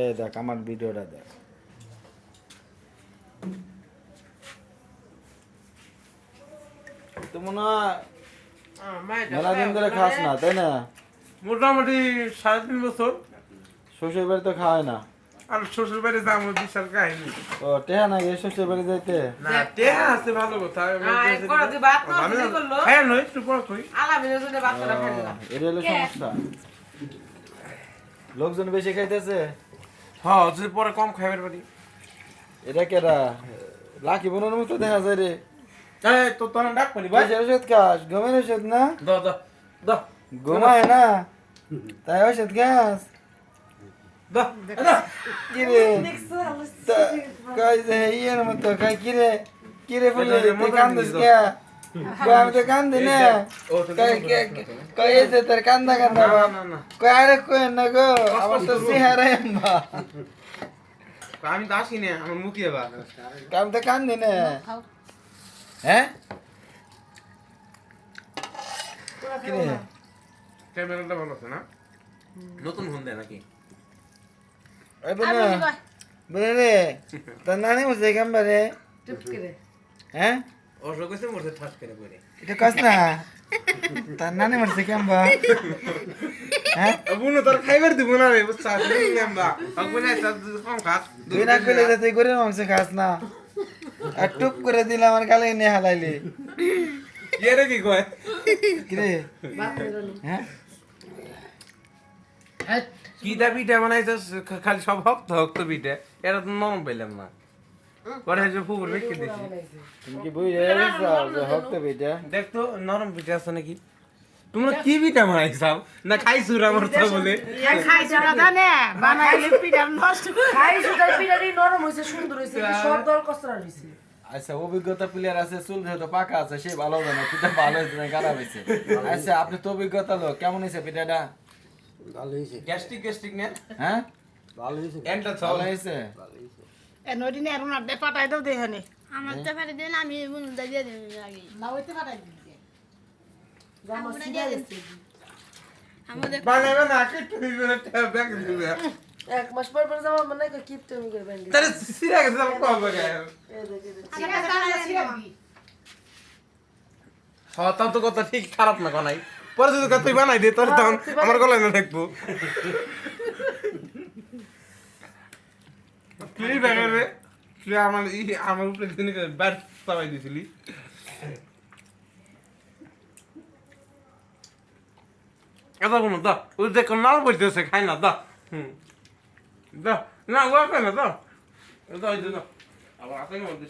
এ দেখ আমার ভিডিওটা দেখ। তো মনে ধরে খাস না তাই না? মোটামুটি সাড়ে তিন বছর। শ্বশুর বাড়ি তো খাওয়ায় না। আর শ্বশুর বাড়ি যাব বিশাল কাহিনী। ও টেহা না গিয়ে শ্বশুর বাড়ি যাইতে? না টেহা আছে ভালো কথা আয়, করো, তুই ভাত খাওয়া শুরু করল? নয় একটু পর কই আলামিনের জন্য ভাত করা খাই দিলাম। এটা হলো সমস্যা। লোকজন বেশি খাইতেছে? হ্যাঁ যদি পরে কম খাইবার পারি এটা কেরা লাকি বোনের মতো দেখা যায় রে। এই তো তোর ডাক পারি ভাই। ওষুধ খাস ঘুমের ওষুধ না? দাও দাও দাও ঘুমায় না? তাই ওষুধ খাস? কিরে যে ইয়ের মতো কিরে কিরে ফুলে কান্দিস কে? কই আমি তো কান্দি না? ও তো কই কে- কই এই যে তোর কান্দা কান্দা কই আরে কই না গো? আমার তো চেহারা এম্বা আমি তো আসি না আমার মুখে বা আমি তো কান্দি না? হ্যাঁ ক্যামেরাটা ভালো আছে না? নতুন ফোন দেয় নাকি? রে তোর নানি বসে চুপ হ্যাঁ অসুখ হয়েছে মরছে ঠাস করে পড়ে এটা কস না তার নানি মরছে কেমবা হ্যাঁ বুনো তোর খাইবার দিব না রে বুঝছা তুমি নাম্বা আগবে তার কম খাস তুই না কইলে যে তুই গরিব মাংস খাস না আর টুপ করে দিলে আমার গালে নিয়ে হালাইলি এরে কি কয়। হ্যাঁ কি দা পিঠা বানাইছস খালি সব হক্ত হক্ত পিঠা এটা তো নরম পেলাম না পরে যে ফুবুর রেখে দিছি তুমি কি বই রেখেছ যে হকতে বেটা? দেখ নরম পিঠা আছে নাকি? তোমরা কি পিঠা বানাইছাও? না খাইছু আমার তো বলে? খাইছো না জানে? বানাইলে পিঠা নষ্ট। করে- খাইছো তাই নরম হইছে, সুন্দর হইছে, সব দল কচরা হইছে। আচ্ছা অভিজ্ঞতা প্লেয়ার আছে চুল যেহেতু পাকা আছে সে ভালো হবে না পিঠা ভালো হয়েছে না খারাপ হয়েছে আচ্ছা আপনি তো অভিজ্ঞতা লোক কেমন হয়েছে পিঠাটা? গ্যাস্ট্রিক গ্যাস্ট্রিক না হ্যাঁ? এন্টা ভালো হয়েছে এ নদী আর উনার দে পাঠাই দাও দেখানে। আমার তো ফেলে দিন আমি বুনুদা দিয়ে দিন আগে না হইতে পাঠাই দিবে। জামা সিধা দিয়ে আমাদের বানাবে না কিট্টু দিবে না ব্যাগ দিবে। এক মাস পর পর জামা মানে সিরা গেছে কম হ্যাঁ তো কথা ঠিক খারাপ না কোনাই পরে যদি তুই বানাই দে তোর তখন আমার গলায় না থাকব তুই ব্যাগের রে তুই আমার ই, আমার উপরে দিন ব্যাট চাপাই দিছিলি। এটা কোনো দা, ওই দেখো নাল বইতেছে খাই না, দা। হুম। দা, না, ওয়া খাই না, দা। দা, আবার আতে মধ্যে